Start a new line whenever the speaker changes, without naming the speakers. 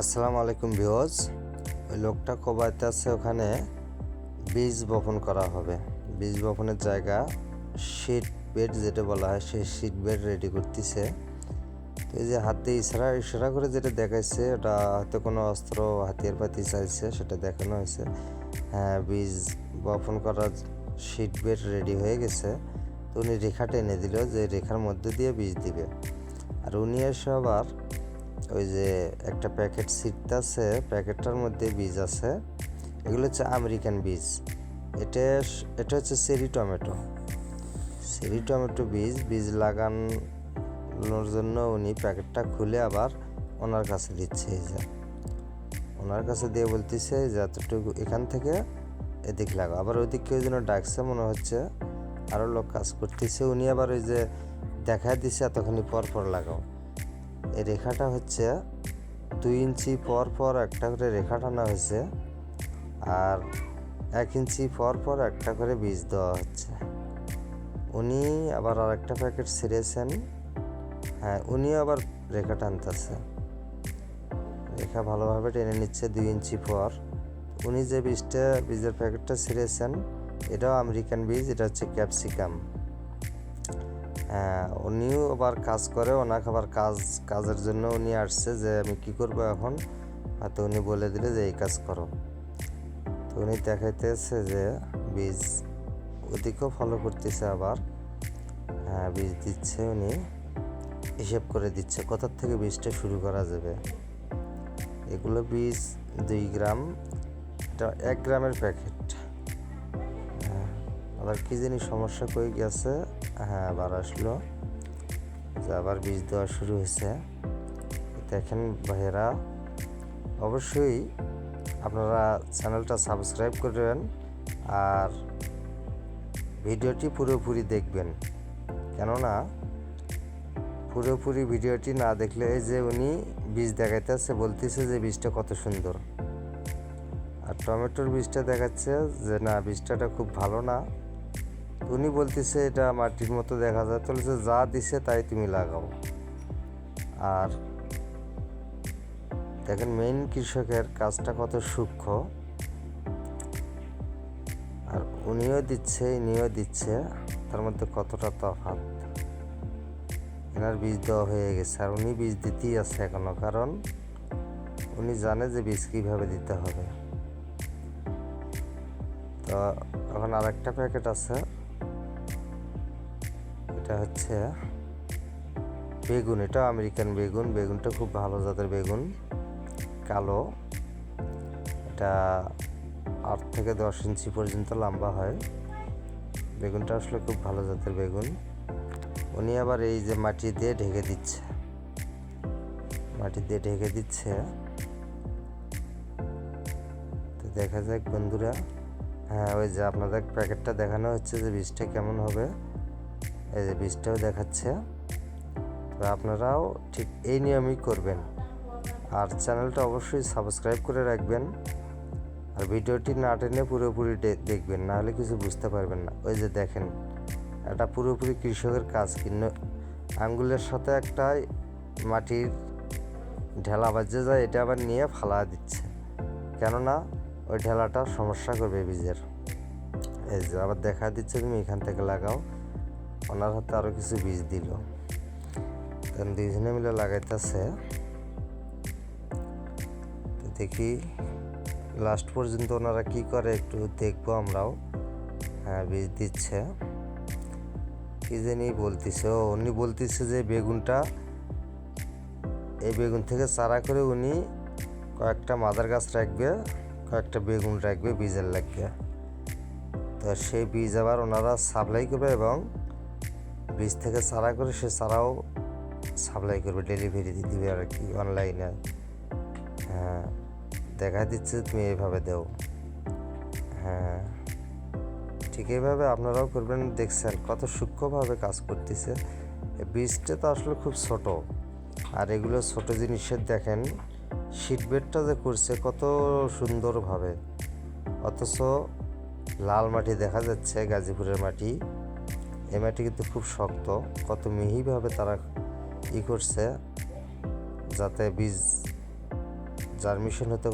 আসসালামু আলাইকুম ভিওজ ওই লোকটা কবাইতে আছে, ওখানে বীজ বপন করা হবে। বীজ বপনের জায়গা শিট বেড যেটা বলা হয়, সেই শিট বেড রেডি করতেছে। তো এই যে হাতে ইশারা ইশারা করে যেটা দেখাইছে, ওটা হয়তো কোনো অস্ত্র হাতিয়ার পাতি চাইছে, সেটা দেখানো হয়েছে। হ্যাঁ বীজ বপন করার শিট বেড রেডি হয়ে গেছে। তো উনি রেখা টেনে দিল যে রেখার মধ্যে দিয়ে বীজ দিবে। আর উনি এসে আবার ওই যে একটা প্যাকেট ছিটতে প্যাকেটটার মধ্যে বীজ আছে। এগুলো হচ্ছে আমেরিকান বীজ। এটা এটা হচ্ছে চেরি টমেটো। চেরি টমেটো বীজ বীজ লাগানোর জন্য উনি প্যাকেটটা খুলে আবার ওনার কাছে দিচ্ছে এই যে। ওনার কাছে দিয়ে বলতেছে যে, এতটুকু এখান থেকে এদিক লাগাও। আবার ওইদিক কেউ যেন ডাকছে, মনে হচ্ছে আরও লোক কাজ করতেছে। উনি আবার ওই যে দেখা দিছে, এতখানি পর পর লাগাও। রেখাটা হচ্ছে দুই ইঞ্চি পর পর একটা করে রেখা টানা হয়েছে আর এক ইঞ্চি পর পর একটা করে বীজ দেওয়া হচ্ছে। উনি আবার আর একটা প্যাকেট ছিঁড়েছেন। হ্যাঁ উনি আবার রেখা টানতেছে। রেখা ভালোভাবে টেনে নিচ্ছে দুই ইঞ্চি পর। উনি যে বীজটা, বীজের প্যাকেটটা ছিঁড়েছেন, এটাও আমেরিকান বীজ, এটা হচ্ছে ক্যাপসিকাম। উনিও আবার কাজ করে, ওনাকে আবার কাজ, কাজের জন্য উনি আসছে যে আমি কি করব এখন? তো উনি বলে দিলে যে এই কাজ করো। তো উনি দেখাইতেছে যে বীজ ওদিকেও ফলো করতেছে আবার। হ্যাঁ বীজ দিচ্ছে উনি, হিসেব করে দিচ্ছে কোথার থেকে বীজটা শুরু করা যাবে। এগুলো বীজ দুই গ্রাম, এটা এক গ্রামের প্যাকেট আবার কি জানি সমস্যা কই গেছে? হ্যাঁ আবার আসলো। যে আবার বীজ দেওয়া শুরু হয়েছে। দেখেন ভাইয়েরা, অবশ্যই আপনারা চ্যানেলটা সাবস্ক্রাইব করবেন আর ভিডিওটি পুরোপুরি দেখবেন। কেননা পুরোপুরি ভিডিওটি না দেখলে যে উনি বীজ দেখাইতেছে, বলতেছে যে বীজটা কত সুন্দর। আর টমেটোর বীজটা দেখাচ্ছে যে না, বীজটা খুব ভালো না। উনি বলতেছে, এটা মাটির মতো দেখা যায়। তাহলে যা দিছে তাই তুমি লাগাও। আর দেখেন মেইন কৃষকের কাজটা কত সূক্ষ্ম। আর উনিও দিচ্ছে, ইনিও দিচ্ছে, তার মধ্যে কতটা তফাৎ? এনার বীজ দেওয়া হয়ে গেছে, আর উনি বীজ দিতেই আছে এখনও, কারণ উনি জানে যে বীজ কীভাবে দিতে হবে। তো এখন আরেকটা প্যাকেট আছে। এটা হচ্ছে বেগুন, এটা আমেরিকান বেগুন। বেগুনটা খুব ভালো জাতের বেগুন, কালো। এটা আট থেকে দশ ইঞ্চি পর্যন্ত লম্বা হয়। বেগুনটা আসলে খুব ভালো জাতের বেগুন। উনি আবার এই যে মাটি দিয়ে ঢেকে দিচ্ছে। মাটি দিয়ে ঢেকে দিচ্ছে। তো দেখা যাক বন্ধুরা। হ্যাঁ ওই যে আপনাদের প্যাকেটটা দেখানো হচ্ছে যে বীজটা কেমন হবে। এই যে বীজটাও দেখাচ্ছে। তো আপনারাও ঠিক এই নিয়মই করবেন। আর চ্যানেলটা অবশ্যই সাবস্ক্রাইব করে রাখবেন। আর ভিডিওটি না টেনে পুরোপুরি দেখবেন, না হলে কিছু বুঝতে পারবেন না। ওই যে দেখেন, এটা পুরোপুরি কৃষকের কাজ। কিন্তু আঙ্গুলের সাথে একটা মাটির ঢেলা বাজে যায়, এটা আবার নিয়ে ফালা দিচ্ছে। কেননা ওই ঢেলাটা সমস্যা করবে বীজের। এই যে আবার দেখা দিচ্ছে, তুমি এখান থেকে লাগাও। ওনার হাতে আরও কিছু বীজ দিল। তখন দুইজনে মিলে লাগাইতেছে। তো দেখি লাস্ট পর্যন্ত ওনারা কি করে একটু দেখব আমরাও। হ্যাঁ বীজ দিচ্ছে। কি জানি বলতেছে। ও, উনি বলতেছে যে বেগুনটা এই বেগুন থেকে চারা করে উনি কয়েকটা মাদার গাছ রাখবে, কয়েকটা বেগুন রাখবে, বীজের লাগবে। তো সেই বীজ আবার ওনারা সাপ্লাই করবে এবং বীজ থেকে চারা করে সে চারাও সাপ্লাই করবে ডেলিভারি দিবে আর কি অনলাইনে হ্যাঁ দেখা দিচ্ছে তুমি এইভাবে দেও। হ্যাঁ ঠিক এইভাবে আপনারাও করবেন, দেখছেন কত সূক্ষ্মভাবে কাজ করতেছে। বীজটা তো আসলে খুব ছোট, আর এগুলো ছোট জিনিসের দেখেন শীট বেডটা যে করছে কত সুন্দরভাবে। অথচ লাল মাটি দেখা যাচ্ছে, গাজীপুরের মাটি। এই মাটি কিন্তু খুব শক্ত কত মিহিভাবে তারা ই করছে যাতে বীজ জার্মিশন হতে